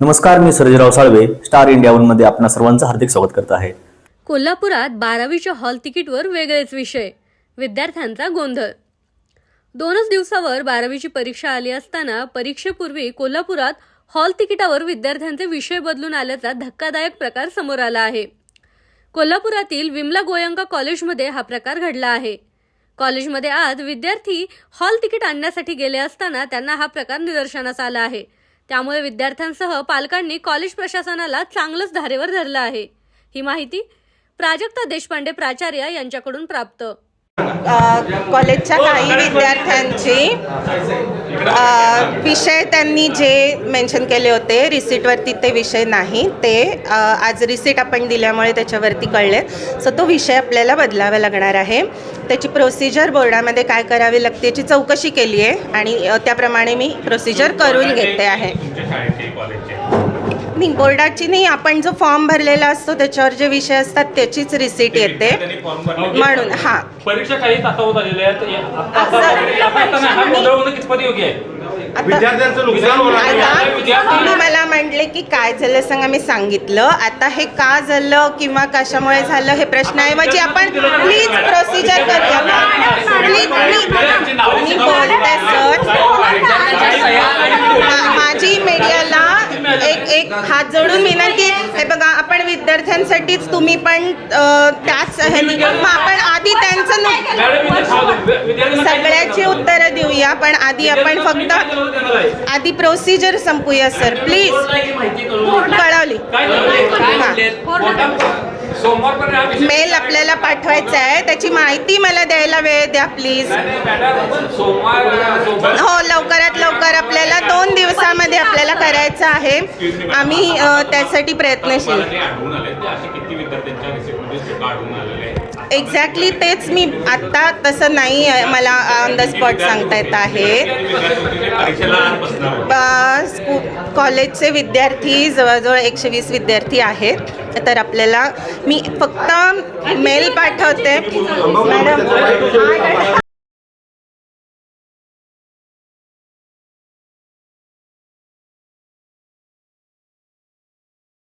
नमस्कार मी Sarjerao Salve star India वनमध्ये आपणा सर्वांचं हार्दिक स्वागत करत आहे. कोल्हापुरात बारावीच्या हॉल तिकीटवर वेगळेच विषय विद्यार्थ्यांचा गोंधळ. दोनच दिवसावर बारावीची परीक्षा आली असताना परीक्षेपूर्वी कोल्हापुरात हॉल तिकिटावर विद्यार्थ्यांचे विषय बदलून आल्याचा धक्कादायक प्रकार समोर आला आहे. कोल्हापुरातील विमला गोयंका कॉलेजमध्ये हा प्रकार घडला आहे. कॉलेजमध्ये आज विद्यार्थी हॉल तिकीट आणण्यासाठी गेले असताना त्यांना हा प्रकार निदर्शनास आला आहे. त्यामुळे विद्यार्थ्यांसह पालकांनी कॉलेज प्रशासनाला चांगलंच धारेवर धरलं आहे. ही माहिती प्राजक्ता देशपांडे प्राचार्य यांच्याकडून प्राप्त. कॉलेजच्या काही विद्यार्थ्यांची विषय त्यांनी जे मेन्शन केले होते रिसीटवरती ते विषय नाही. ते आज रिसीट आपण दिल्यामुळे त्याच्यावरती कळले. सो तो विषय आपल्याला बदलावा लागणार आहे. त्याची प्रोसिजर बोर्डामध्ये काय करावी लागते याची चौकशी केली आहे. आणि त्याप्रमाणे मी प्रोसिजर करून घेते आहे. नाही बोर्डाची नाही. आपण जो फॉर्म भरलेला असतो त्याच्यावर जे विषय असतात त्याचीच रिसीट येते. म्हणून हां. परीक्षा काही तासावर झालेल्या आहेत. हा आहे विद्यार्थ्यांचं नुकसान होणार तुम्ही मला म्हणले की काय झालं सांगा मी सांगितलं. आता हे का झालं किंवा कशामुळे झालं हे प्रश्नाऐवजी आपण प्लीज प्रोसिजर करूया. प्लीज मी बोलते सर. मा- माझी मीडियाला एक एक हात जोडून विनंती आहे. हे बघा आपण विद्यार्थ्यांसाठीच तुम्ही पण त्याच आपण आधी सगळ्याची? उत्तरं देऊया पण आधी आपण फक्त? आधी प्रोसिजर संपूया सर प्लीज कळवली. मेल आपल्याला पाठवायचा आहे त्याची माहिती मला द्यायला वेळ द्या प्लीज हो लवकरात आहे. आम्ही त्यासाठी प्रयत्नशील. एक्झॅक्टली तेच मी आत्ता तसं नाही आहे, मला ऑन द स्पॉट सांगता येत आहे. कॉलेजचे विद्यार्थी जवळजवळ एकशे वीस विद्यार्थी आहेत. तर आपल्याला मी फक्त मेल पाठवते. मॅडम